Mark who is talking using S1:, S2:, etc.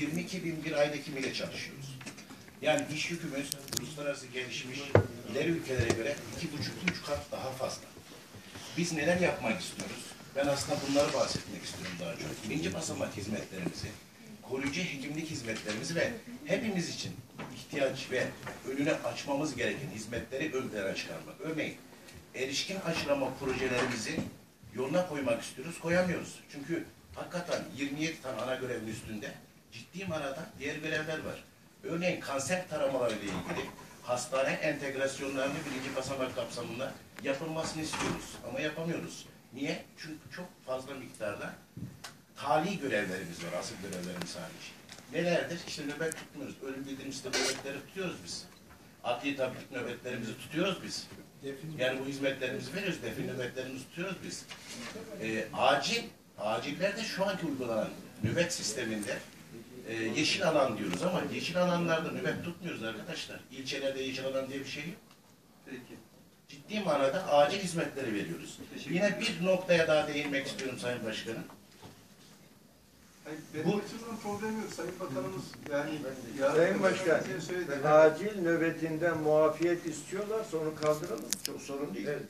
S1: 22 bin bir ayda kimiyle çalışıyoruz. Yani iş yükümüz uluslararası gelişmiş ileri ülkelere göre iki buçuk üç kat daha fazla. Biz neler yapmak istiyoruz? Ben aslında bunları bahsetmek istiyorum daha çok. Birinci basamak hizmetlerimizi, koruyucu hekimlik hizmetlerimizi ve hepimiz için ihtiyaç ve önüne açmamız gereken hizmetleri ön plana çıkarmak. Örneğin erişkin aşılama projelerimizi yoluna koymak istiyoruz, koyamıyoruz. Çünkü hakikaten 27 tane ana görevin üstünde ciddi manada diğer görevler var. Örneğin kanser taramaları ile ilgili hastane entegrasyonlarını birinci basamak kapsamında yapılmasını istiyoruz ama yapamıyoruz. Niye? Çünkü çok fazla miktarda tali görevlerimiz var, asıl görevlerimiz hariç. Nelerdir? İşte nöbet tutmuyoruz. Ölüm bildirimizde nöbetleri tutuyoruz biz. Adli tabip nöbetlerimizi tutuyoruz biz. Yani bu hizmetlerimizi veriyoruz, defin nöbetlerimizi tutuyoruz biz. Ee, acil, acillerde şu anki uygulanan nöbet sisteminde e, yeşil alan diyoruz ama yeşil alanlarda nöbet tutmuyoruz arkadaşlar. İlçelerde yeşil alan diye bir şey yok.
S2: Peki.
S1: Ciddi manada acil hizmetleri veriyoruz. Yine bir noktaya daha değinmek istiyorum Sayın Başkanım.
S2: Hayır, benim
S1: Bu-
S2: açımdan problem yok. Sayın Bakanımız yani yarın
S3: Sayın Başkan,
S2: söyledi.
S3: acil nöbetinden muafiyet istiyorlarsa onu kaldıralım. Çok sorun değil.